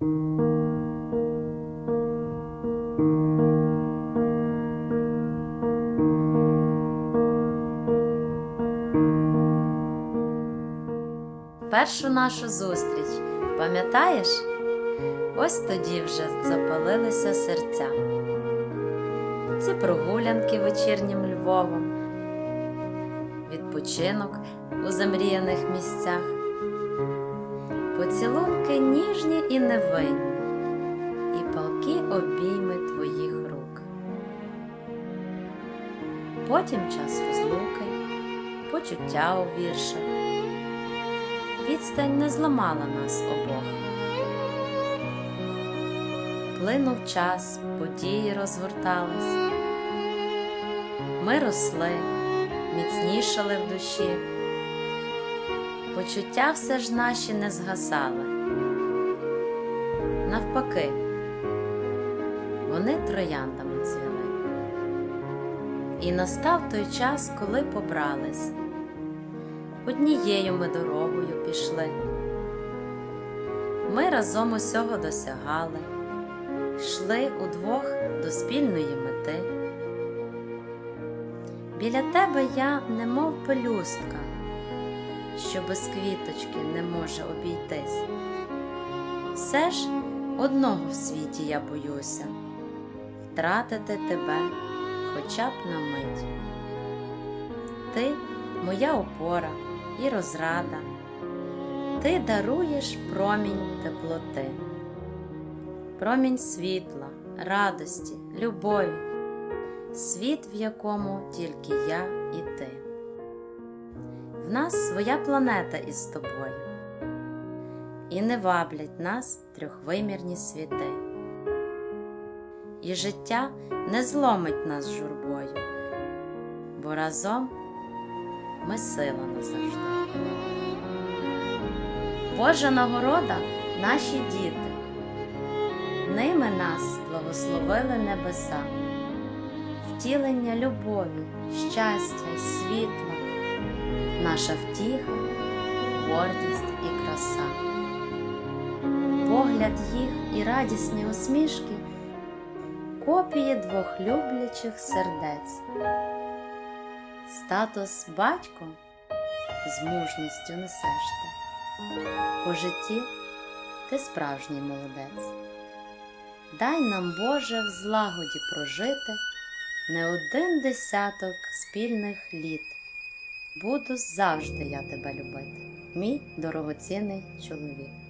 Першу нашу зустріч, пам'ятаєш? Ось тоді вже запалилися серця. Ці прогулянки вечірнім Львовом, відпочинок у замріяних місцях, поцілунки ніжні і невинні, і палкі обійми твоїх рук. Потім час розлуки, почуття у віршах. Відстань не зламала нас обох. Плинув час, події розгортались. Ми росли, міцнішали в душі. Почуття все ж наші не згасали. Навпаки, вони трояндами цвіли. І настав той час, коли побрались. Однією ми дорогою пішли. Ми разом усього досягали, йшли удвох до спільної мети. Біля тебе я, немов пелюстка, що без квіточки не може обійтись. Все ж одного в світі я боюся втратити тебе хоча б на мить. Ти моя опора і розрада, ти даруєш промінь теплоти, промінь світла, радості, любові, світ, в якому тільки я і ти. В нас своя планета із тобою, і не ваблять нас трьохвимірні світи, і життя не зломить нас журбою, бо разом ми сила назавжди. Божа нагорода наші діти, ними нас благословили небеса, втілення любові, щастя світла, наша втіха, гордість і краса. Погляд їх і радісні усмішки копії двох люблячих сердець. Статус батько з мужністю несеш ти. По житті ти справжній молодець. Дай нам, Боже, в злагоді прожити не один десяток спільних літ. Буду завжди я тебе любити, мій дорогоцінний чоловік.